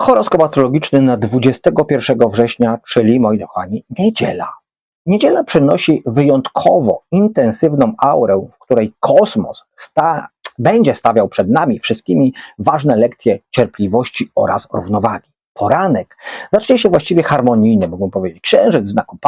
Horoskop astrologiczny na 21 września, czyli moi kochani, niedziela. Niedziela przynosi wyjątkowo intensywną aurę, w której kosmos sta będzie stawiał przed nami wszystkimi ważne lekcje cierpliwości oraz równowagi. Poranek zacznie się właściwie harmonijny, mogę powiedzieć. Księżyc w znaku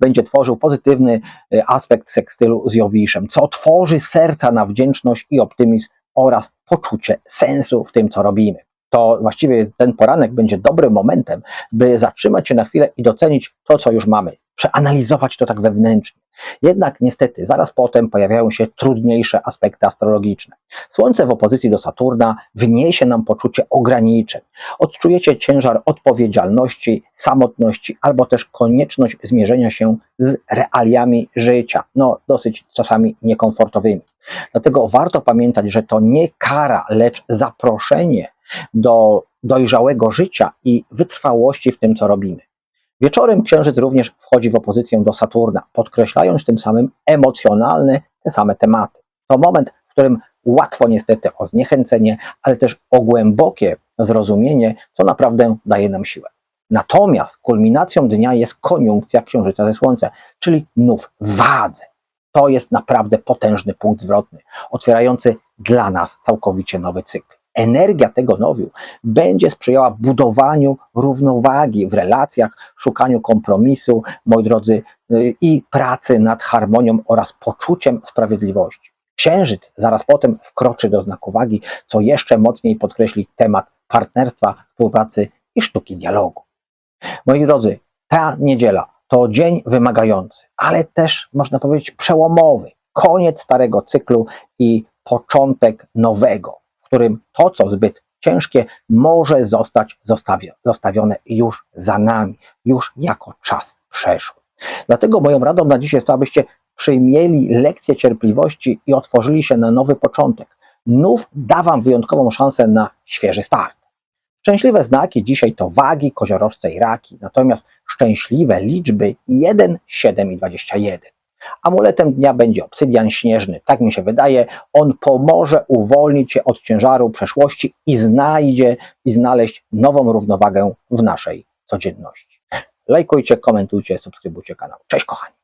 będzie tworzył pozytywny y, aspekt sekstylu z Jowiszem, co tworzy serca na wdzięczność i optymizm oraz poczucie sensu w tym, co robimy to właściwie ten poranek będzie dobrym momentem, by zatrzymać się na chwilę i docenić to, co już mamy, przeanalizować to tak wewnętrznie. Jednak niestety zaraz potem pojawiają się trudniejsze aspekty astrologiczne. Słońce w opozycji do Saturna wniesie nam poczucie ograniczeń. Odczujecie ciężar odpowiedzialności, samotności albo też konieczność zmierzenia się z realiami życia, no dosyć czasami niekomfortowymi. Dlatego warto pamiętać, że to nie kara, lecz zaproszenie do dojrzałego życia i wytrwałości w tym, co robimy. Wieczorem księżyc również wchodzi w opozycję do Saturna, podkreślając tym samym emocjonalne te same tematy. To moment, w którym łatwo niestety o zniechęcenie, ale też o głębokie zrozumienie, co naprawdę daje nam siłę. Natomiast kulminacją dnia jest koniunkcja księżyca ze Słońcem, czyli nów wadze. To jest naprawdę potężny punkt zwrotny, otwierający dla nas całkowicie nowy cykl energia tego nowiu będzie sprzyjała budowaniu równowagi w relacjach, szukaniu kompromisu, moi drodzy, y, i pracy nad harmonią oraz poczuciem sprawiedliwości. Księżyc zaraz potem wkroczy do znaku wagi, co jeszcze mocniej podkreśli temat partnerstwa, współpracy i sztuki dialogu. Moi drodzy, ta niedziela to dzień wymagający, ale też można powiedzieć przełomowy. Koniec starego cyklu i początek nowego którym to, co zbyt ciężkie, może zostać zostawione już za nami, już jako czas przeszły. Dlatego moją radą na dziś jest to, abyście przyjmieli lekcję cierpliwości i otworzyli się na nowy początek. Nów da Wam wyjątkową szansę na świeży start. Szczęśliwe znaki dzisiaj to wagi, koziorożce i raki, natomiast szczęśliwe liczby 1, 7 i 21. Amuletem dnia będzie obsydian śnieżny, tak mi się wydaje. On pomoże uwolnić się od ciężaru przeszłości i znajdzie i znaleźć nową równowagę w naszej codzienności. Lajkujcie, komentujcie, subskrybujcie kanał. Cześć kochani!